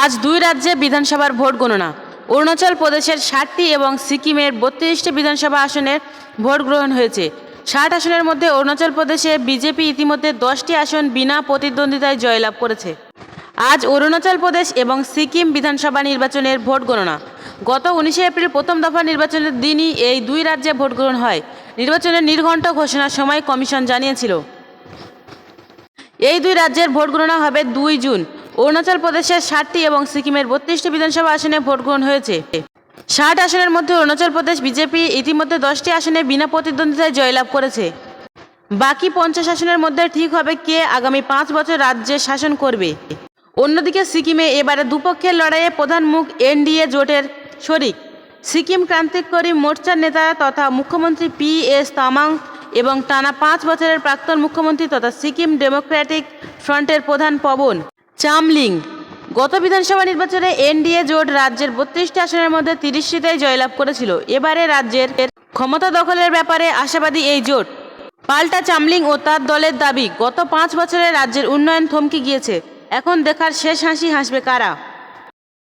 আজ দুই রাজ্যে বিধানসভার ভোট গণনা। অরুণাচল প্রদেশের ষাটটি এবং সিকিমের বত্রিশটি বিধানসভা আসনের ভোট গ্রহণ হয়েছে। ষাট আসনের মধ্যে অরুণাচল প্রদেশে বিজেপি ইতিমধ্যে দশটি আসন বিনা প্রতিদ্বন্দ্বিতায় জয়লাভ করেছে। আজ অরুণাচল প্রদেশ এবং সিকিম বিধানসভা নির্বাচনের ভোট গণনা। গত উনিশে এপ্রিল প্রথম দফা নির্বাচনের দিনই এই দুই রাজ্যে ভোট গ্রহণ হয়। নির্বাচনের নির্ঘণ্ট ঘোষণার সময় কমিশন জানিয়েছিল। এই দুই রাজ্যের ভোট গণনা হবে দুই জুন। অরুণাচল প্রদেশের ষাটটি এবং সিকিমের বত্রিশটি বিধানসভা আসনে ভোট গ্রহণ হয়েছে। ষাট আসনের মধ্যে অরুণাচল প্রদেশ, বিজেপি ইতিমধ্যে দশটি আসনে বিনা প্রতিদ্বন্দ্বিতায় জয়লাভ করেছে। বাকি পঞ্চাশ আসনের মধ্যে ঠিক হবে কে আগামী পাঁচ বছর রাজ্যে শাসন করবে। অন্যদিকে সিকিমে এবারে দুপক্ষের লড়াইয়ে প্রধান মুখ এনডিএ জোটের শরিক। সিকিম ক্রান্তিকরী মোর্চার নেতা তথা মুখ্যমন্ত্রী পি এস তামাং এবং টানা পাঁচ বছরের প্রাক্তন মুখ্যমন্ত্রী তথা সিকিম ডেমোক্র্যাটিক ফ্রন্টের প্রধান পবন। চামলিং। গত বিধানসভা নির্বাচনে এনডিএ জোট রাজ্যের বত্রিশটি আসনের মধ্যে তিরিশটিতেই জয়লাভ করেছিল। এবারে রাজ্যের ক্ষমতা দখলের ব্যাপারে আশাবাদী এই জোট। পাল্টা চামলিং ও তার দলের দাবি, গত পাঁচ বছরে রাজ্যের উন্নয়ন থমকে গিয়েছে। এখন দেখার শেষ হাসি হাসবে কারা?